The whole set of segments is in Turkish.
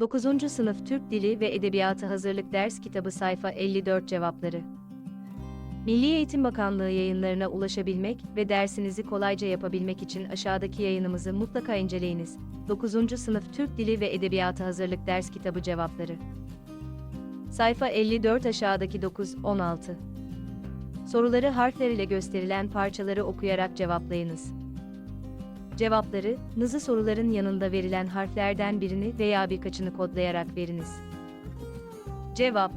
9. Sınıf Türk Dili ve Edebiyatı Hazırlık Ders Kitabı Sayfa 54 Cevapları Milli Eğitim Bakanlığı yayınlarına ulaşabilmek ve dersinizi kolayca yapabilmek için aşağıdaki yayınımızı mutlaka inceleyiniz. 9. Sınıf Türk Dili ve Edebiyatı Hazırlık Ders Kitabı Cevapları Sayfa 54 aşağıdaki 9-16 Soruları harfler ile gösterilen parçaları okuyarak cevaplayınız. Cevapları, nızı soruların yanında verilen harflerden birini veya birkaçını kodlayarak veriniz. Cevap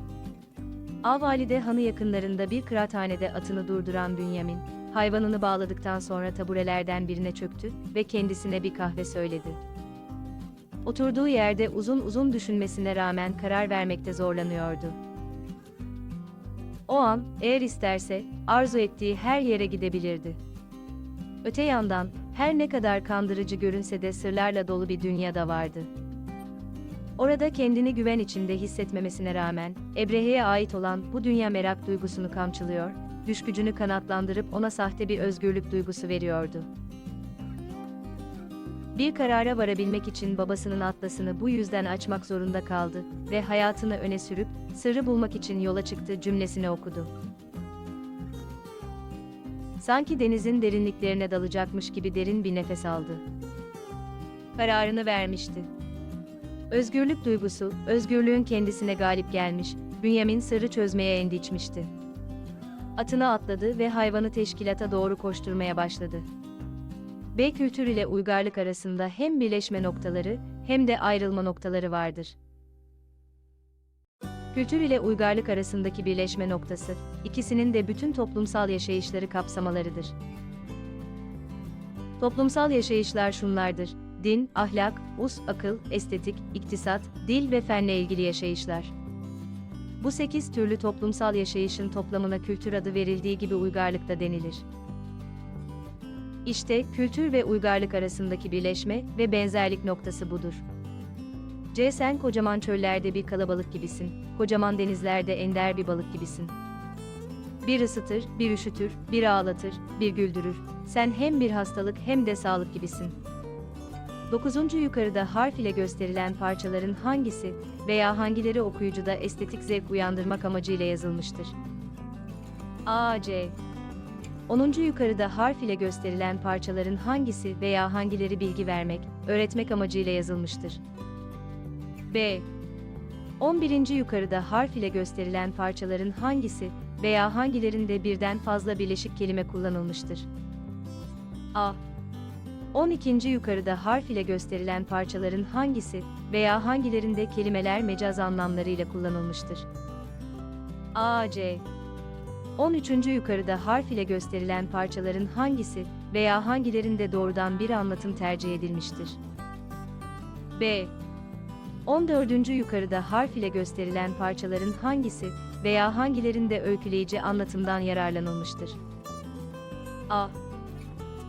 A Valide Hanı yakınlarında bir kıraathanede atını durduran Bünyamin, hayvanını bağladıktan sonra taburelerden birine çöktü ve kendisine bir kahve söyledi. Oturduğu yerde uzun uzun düşünmesine rağmen karar vermekte zorlanıyordu. O an, eğer isterse, arzu ettiği her yere gidebilirdi. Öte yandan, her ne kadar kandırıcı görünse de sırlarla dolu bir dünya da vardı. Orada kendini güven içinde hissetmemesine rağmen, Ebrehe'ye ait olan bu dünya merak duygusunu kamçılıyor, düşgücünü kanatlandırıp ona sahte bir özgürlük duygusu veriyordu. Bir karara varabilmek için babasının atlasını bu yüzden açmak zorunda kaldı ve hayatını öne sürüp, sırrı bulmak için yola çıktı cümlesini okudu. Sanki denizin derinliklerine dalacakmış gibi derin bir nefes aldı. Kararını vermişti. Özgürlük duygusu, özgürlüğün kendisine galip gelmiş, Bünyamin sırrı çözmeye endiçmişti. Atına atladı ve hayvanı teşkilata doğru koşturmaya başladı. B kültür ile uygarlık arasında hem birleşme noktaları hem de ayrılma noktaları vardır. Kültür ile uygarlık arasındaki birleşme noktası, ikisinin de bütün toplumsal yaşayışları kapsamalarıdır. Toplumsal yaşayışlar şunlardır: din, ahlak, us, akıl, estetik, iktisat, dil ve fenle ilgili yaşayışlar. Bu sekiz türlü toplumsal yaşayışın toplamına kültür adı verildiği gibi uygarlık da denilir. İşte kültür ve uygarlık arasındaki birleşme ve benzerlik noktası budur. C sen kocaman çöllerde bir kalabalık gibisin, kocaman denizlerde ender bir balık gibisin. Bir ısıtır, bir üşütür, bir ağlatır, bir güldürür. Sen hem bir hastalık hem de sağlık gibisin. 9. yukarıda harf ile gösterilen parçaların hangisi veya hangileri okuyucuda estetik zevk uyandırmak amacıyla yazılmıştır? A, C. 10. yukarıda harf ile gösterilen parçaların hangisi veya hangileri bilgi vermek, öğretmek amacıyla yazılmıştır? B. 11. yukarıda harf ile gösterilen parçaların hangisi veya hangilerinde birden fazla birleşik kelime kullanılmıştır? A. 12. yukarıda harf ile gösterilen parçaların hangisi veya hangilerinde kelimeler mecaz anlamlarıyla kullanılmıştır? A, C. 13. yukarıda harf ile gösterilen parçaların hangisi veya hangilerinde doğrudan bir anlatım tercih edilmiştir? B. 14. yukarıda harf ile gösterilen parçaların hangisi veya hangilerinde öyküleyici anlatımdan yararlanılmıştır? A.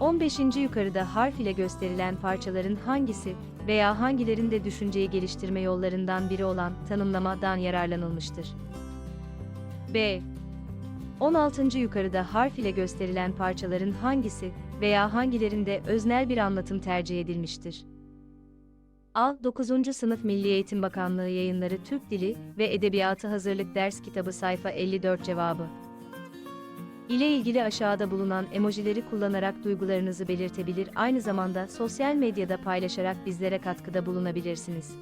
15. yukarıda harf ile gösterilen parçaların hangisi veya hangilerinde düşünceyi geliştirme yollarından biri olan tanımlamadan yararlanılmıştır? B. 16. yukarıda harf ile gösterilen parçaların hangisi veya hangilerinde öznel bir anlatım tercih edilmiştir? A. 9. Sınıf Milli Eğitim Bakanlığı Yayınları Türk Dili ve Edebiyatı Hazırlık Ders Kitabı Sayfa 54 Cevabı ile ilgili aşağıda bulunan emojileri kullanarak duygularınızı belirtebilir aynı zamanda sosyal medyada paylaşarak bizlere katkıda bulunabilirsiniz.